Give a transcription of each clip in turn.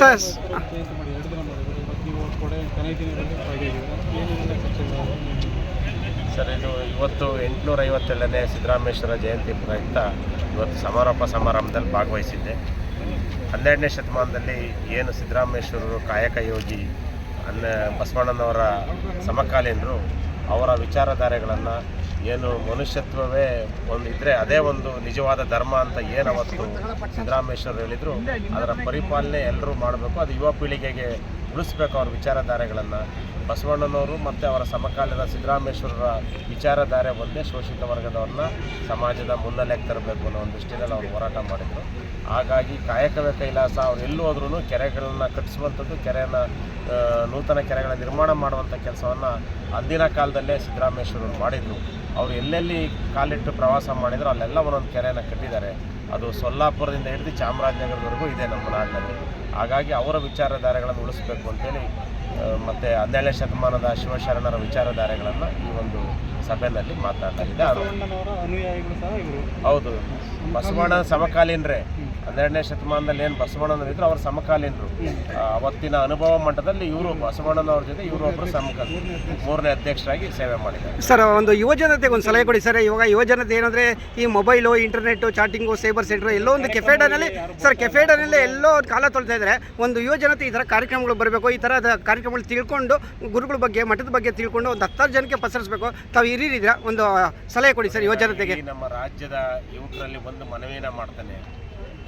Sir sir, ಇದು ಇವತ್ತು ಎಂಟುನೂರ ಐವತ್ತೇಳನೇ ಸಿದ್ದರಾಮೇಶ್ವರ ಜಯಂತಿ ಪ್ರಯುಕ್ತ ಇವತ್ತು ಸಮಾರೋಪ ಸಮಾರಂಭದಲ್ಲಿ ಭಾಗವಹಿಸಿದ್ದೆ. ಹನ್ನೆರಡನೇ ಶತಮಾನದಲ್ಲಿ ಏನು ಸಿದ್ದರಾಮೇಶ್ವರರು ಕಾಯಕ ಯೋಗಿ ಅನ್ನ ಬಸವಣ್ಣನವರ ಸಮಕಾಲೀನರು ಅವರ ವಿಚಾರಧಾರೆಗಳನ್ನು ಏನು ಮನುಷ್ಯತ್ವವೇ ಒಂದು ಇದ್ದರೆ ಅದೇ ಒಂದು ನಿಜವಾದ ಧರ್ಮ ಅಂತ ಏನು ಅವತ್ತು ಸಿದ್ದರಾಮೇಶ್ವರ್ ಹೇಳಿದರು, ಅದರ ಪರಿಪಾಲನೆ ಎಲ್ಲರೂ ಮಾಡಬೇಕು, ಅದು ಯುವ ಪೀಳಿಗೆಗೆ ಉಳಿಸ್ಬೇಕು ಅವ್ರ ವಿಚಾರಧಾರೆಗಳನ್ನು. ಬಸವಣ್ಣನವರು ಮತ್ತು ಅವರ ಸಮಕಾಲೀನ ಸಿದ್ದರಾಮೇಶ್ವರರ ವಿಚಾರಧಾರೆ ಒಂದೇ, ಶೋಷಿತ ವರ್ಗದವ್ರನ್ನ ಸಮಾಜದ ಮುನ್ನೆಲೆಗೆ ತರಬೇಕು ಅನ್ನೋ ಒಂದು ದೃಷ್ಟಿಯಲ್ಲಿ ಅವರು ಹೋರಾಟ ಮಾಡಿದರು. ಹಾಗಾಗಿ ಕಾಯಕವೇ ಕೈಲಾಸ ಅವ್ರು ಎಲ್ಲೂ ಹೋದ್ರೂ ಕೆರೆಗಳನ್ನ ಕಟ್ಟಿಸುವಂಥದ್ದು, ಕೆರೆಯನ್ನು ನೂತನ ಕೆರೆಗಳ ನಿರ್ಮಾಣ ಮಾಡುವಂಥ ಕೆಲಸವನ್ನು ಅಂದಿನ ಕಾಲದಲ್ಲೇ ಸಿದ್ದರಾಮೇಶ್ವರರು ಮಾಡಿದರು. ಅವರು ಎಲ್ಲೆಲ್ಲಿ ಕಾಲಿಟ್ಟು ಪ್ರವಾಸ ಮಾಡಿದ್ರು, ಅಲ್ಲೆಲ್ಲ ಒಂದೊಂದು ಕೆರೆಯನ್ನು ಕಟ್ಟಿದ್ದಾರೆ. ಅದು ಸೊಲ್ಲಾಪುರದಿಂದ ಹಿಡಿದು ಚಾಮರಾಜನಗರದವರೆಗೂ ಇದೆ ನಮ್ಮ ನಾಡಿನಲ್ಲಿ. ಹಾಗಾಗಿ ಅವರ ವಿಚಾರಧಾರೆಗಳನ್ನು ಉಳಿಸ್ಬೇಕು ಅಂತೇಳಿ ಮತ್ತು ಹನ್ನೆರಡನೇ ಶತಮಾನದ ಶಿವಶರಣರ ವಿಚಾರಧಾರೆಗಳನ್ನು ಈ ಒಂದು ಸಭೆಯಲ್ಲಿ ಮಾತನಾಡಲಾಗಿದೆ ಇದ್ದಾರೆ ಅನುಯಾಯಿಗಳು ಸಹ ಇವರು. ಹೌದು. ಬಸವಣ್ಣ ಸಮಕಾಲೀನರೇ. ಹನ್ನೆರಡನೇ ಶತಮಾನದಲ್ಲಿ ಏನು ಬಸವಣ್ಣನವರು ಇದ್ರು ಅವ್ರ ಸಮಕಾಲೀನರು. ಆ, ಅವತ್ತಿನ ಅನುಭವ ಮಟ್ಟದಲ್ಲಿ ಇವರು ಬಸವಣ್ಣನವ್ರ ಜೊತೆ ಇವರು ಒಬ್ಬರು ಸಮಕಾಲ ಮೂರನೇ ಅಧ್ಯಕ್ಷರಾಗಿ ಸೇವೆ ಮಾಡಿದ್ದಾರೆ. ಸರ್ ಒಂದು ಯುವ ಜನತೆಗೆ ಒಂದು ಸಲಹೆ ಕೊಡಿ ಸರ್. ಇವಾಗ ಯುವಜನತೆ ಏನಂದರೆ ಈ mobile internet chatting cyber centre ಎಲ್ಲೋ ಒಂದು ಕೆಫೆಡನಲ್ಲಿ ಸರ್ ಕೆಫೆಡನಲ್ಲಿ ಎಲ್ಲೋ ಒಂದು ಕಾಲ ತೊಳ್ತಾ ಇದ್ದಾರೆ. ಒಂದು ಯುವಜನತೆ ಈ ಥರ ಕಾರ್ಯಕ್ರಮಗಳು ಬರಬೇಕು ಈ ಥರದ ಕಾರ್ಯಕ್ರಮಗಳು ತಿಳ್ಕೊಂಡು ಗುರುಗಳ ಬಗ್ಗೆ, ಮಠದ ಬಗ್ಗೆ ತಿಳ್ಕೊಂಡು ಒಂದು ಹತ್ತಾರು ಜನಕ್ಕೆ ಪಸರಿಸಬೇಕು. ತಾವು ಹಿರಿಯರಿದ್ದೀರಾ ಒಂದು ಸಲಹೆ ಕೊಡಿ ಸರ್ ಯುವ ಜನತೆಗೆ. ಈ ನಮ್ಮ ರಾಜ್ಯದ ಯುವಕರಲ್ಲಿ ಒಂದು ಮನವಿನ ಮಾಡ್ತಾನೆ.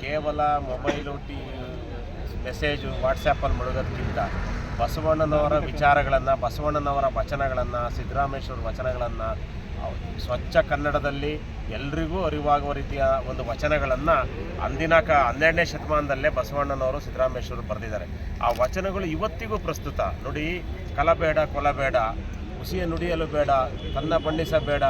ಕೇವಲ ಮೊಬೈಲು, ಟಿ, ಮೆಸೇಜು ವಾಟ್ಸಪ್ಪಲ್ಲಿ ಮಾಡೋದಕ್ಕಿಂತ ಬಸವಣ್ಣನವರ ವಿಚಾರಗಳನ್ನು, ಬಸವಣ್ಣನವರ ವಚನಗಳನ್ನು, ಸಿದ್ದರಾಮೇಶ್ವರ ವಚನಗಳನ್ನು ಸ್ವಚ್ಛ ಕನ್ನಡದಲ್ಲಿ ಎಲ್ರಿಗೂ ಅರಿವಾಗುವ ರೀತಿಯ ಒಂದು ವಚನಗಳನ್ನು ಅಂದಿನ ಕ ಹನ್ನೆರಡನೇ ಶತಮಾನದಲ್ಲೇ ಬಸವಣ್ಣನವರು ಸಿದ್ದರಾಮೇಶ್ವರು ಬರೆದಿದ್ದಾರೆ. ಆ ವಚನಗಳು ಇವತ್ತಿಗೂ ಪ್ರಸ್ತುತ. ನುಡಿ ಕಲಬೇಡ ಕೊಲಬೇಡ ಹುಸಿಯ ನುಡಿಯಲು ಬೇಡ, ತನ್ನ ಬಣ್ಣಿಸಬೇಡ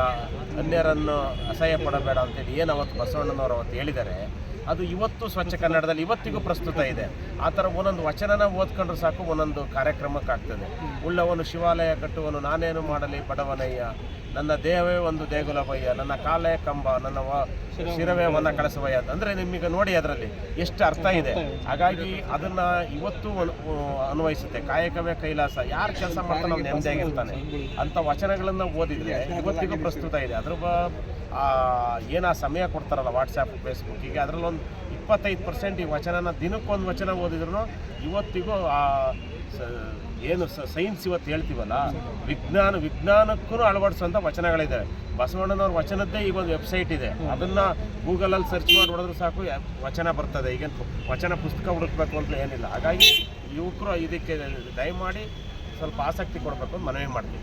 ಅನ್ಯರನ್ನು ಅಸಹ್ಯ ಪಡಬೇಡ ಅಂತೇಳಿ ಏನು ಅವತ್ತು ಬಸವಣ್ಣನವರು ಅವತ್ತು ಹೇಳಿದ್ದಾರೆ. ಅದು ಇವತ್ತು ಸ್ವಚ್ಛ ಕನ್ನಡದಲ್ಲಿ ಇವತ್ತಿಗೂ ಪ್ರಸ್ತುತ ಇದೆ. ಆ ಥರ ಒಂದೊಂದು ವಚನನ ಓದ್ಕೊಂಡ್ರೆ ಸಾಕು, ಒಂದೊಂದು ಕಾರ್ಯಕ್ರಮಕ್ಕೆ ಆಗ್ತದೆ. ಉಳ್ಳವನು ಶಿವಾಲಯ ಕಟ್ಟುವನು ನಾನೇನು ಮಾಡಲಿ ಬಡವನಯ್ಯ, ನನ್ನ ದೇಹವೇ ಒಂದು ದೇಗುಲವಯ್ಯ ನನ್ನ ಕಾಲೇ ಕಂಬ, ನನ್ನ ವ ಶಿರವೇ ವನ ಕಳಸವಯ್ಯ. ಅಂದ್ರೆ ನಿಮಗೆ ನೋಡಿ ಅದರಲ್ಲಿ ಎಷ್ಟು ಅರ್ಥ ಇದೆ. ಹಾಗಾಗಿ ಅದನ್ನ ಇವತ್ತು ಅನ್ವಯಿಸುತ್ತೆ. ಕಾಯಕವೇ ಕೈಲಾಸ. ಯಾರು ಕೆಲಸ ಮಾಡ್ತಾನೆ ಅವ್ನು ನೆಮ್ಮದಿಯಾಗಿರ್ತಾನೆ. ಅಂತ ವಚನಗಳನ್ನು ಓದಿದ್ರೆ ಇವತ್ತಿಗೂ ಪ್ರಸ್ತುತ ಇದೆ. ಅದ್ರ ಏನು ಆ ಸಮಯ ಕೊಡ್ತಾರಲ್ಲ ವಾಟ್ಸಪ್ ಫೇಸ್ಬುಕ್ಕಿಗೆ ಅದರಲ್ಲೊಂದು ಇಪ್ಪತ್ತೈದು ಪರ್ಸೆಂಟ್ ಈ ವಚನನ, ದಿನಕ್ಕೊಂದು ವಚನ ಓದಿದ್ರು ಇವತ್ತಿಗೂ ಆ ಏನು ಸೈನ್ಸ್ ಇವತ್ತು ಹೇಳ್ತೀವಲ್ಲ, ವಿಜ್ಞಾನ, ವಿಜ್ಞಾನಕ್ಕೂ ಅಳವಡಿಸುವಂಥ ವಚನಗಳಿದ್ದಾವೆ ಬಸವಣ್ಣನವ್ರ ವಚನದ್ದೇ ಈಗ ಒಂದು ವೆಬ್ಸೈಟ್ ಇದೆ. ಅದನ್ನು ಗೂಗಲಲ್ಲಿ ಸರ್ಚ್ ಮಾಡಿ ನೋಡಿದ್ರು ಸಾಕು ವಚನ ಬರ್ತದೆ. ಈಗ ವಚನ ಪುಸ್ತಕ ಹುಡುಕ್ಬೇಕು ಅಂತ ಏನಿಲ್ಲ. ಹಾಗಾಗಿ ಯುವಕರು ಇದಕ್ಕೆ ದಯಮಾಡಿ ಸ್ವಲ್ಪ ಆಸಕ್ತಿ ಕೊಡಬೇಕು ಅಂತ ಮನವಿ ಮಾಡ್ತೀವಿ